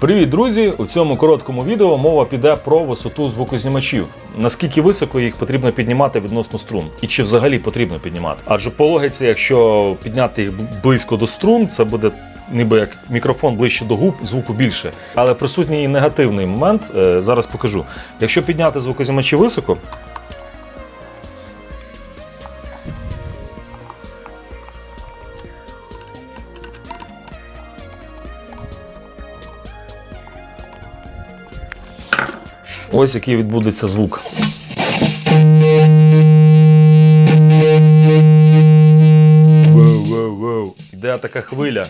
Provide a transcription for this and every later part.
Привіт, друзі! У цьому короткому відео мова піде про висоту звукознімачів. Наскільки високо їх потрібно піднімати відносно струн, і чи взагалі потрібно піднімати? Адже по логіці, якщо підняти їх близько до струн, це буде ніби як мікрофон ближче до губ, звуку більше. Але присутній і негативний момент. е, Зараз покажу. Якщо підняти звукознімачі високо, ось який відбудеться звук. Іде така хвиля.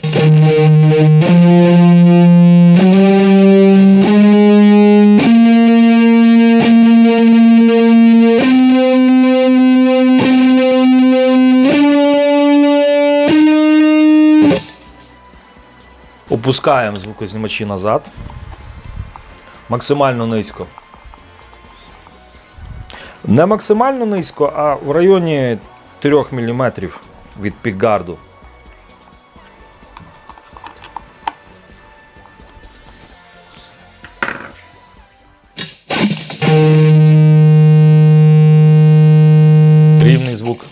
Опускаємо звукознімачі назад. Максимально низько. Не максимально низько, а в районі 3 мм від пікгарду. Рівний звук.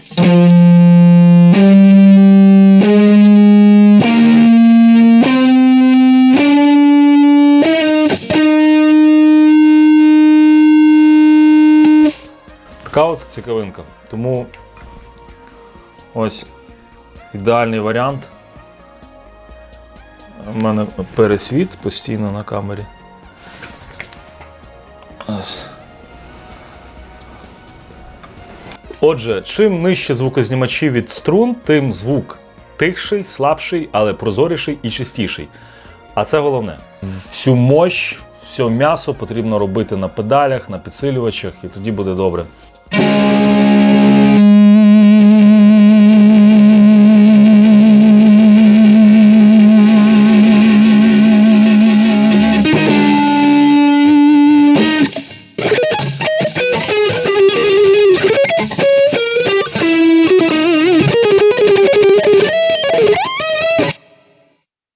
Така цікавинка. Тому ось ідеальний варіант. У мене пересвіт постійно на камері. Ось. Отже, чим нижче звукознімачі від струн, тим звук тихший, слабший, але прозоріший і чистіший. А це головне. Всю мощь, все м'ясо потрібно робити на педалях, на підсилювачах, і тоді буде добре. Música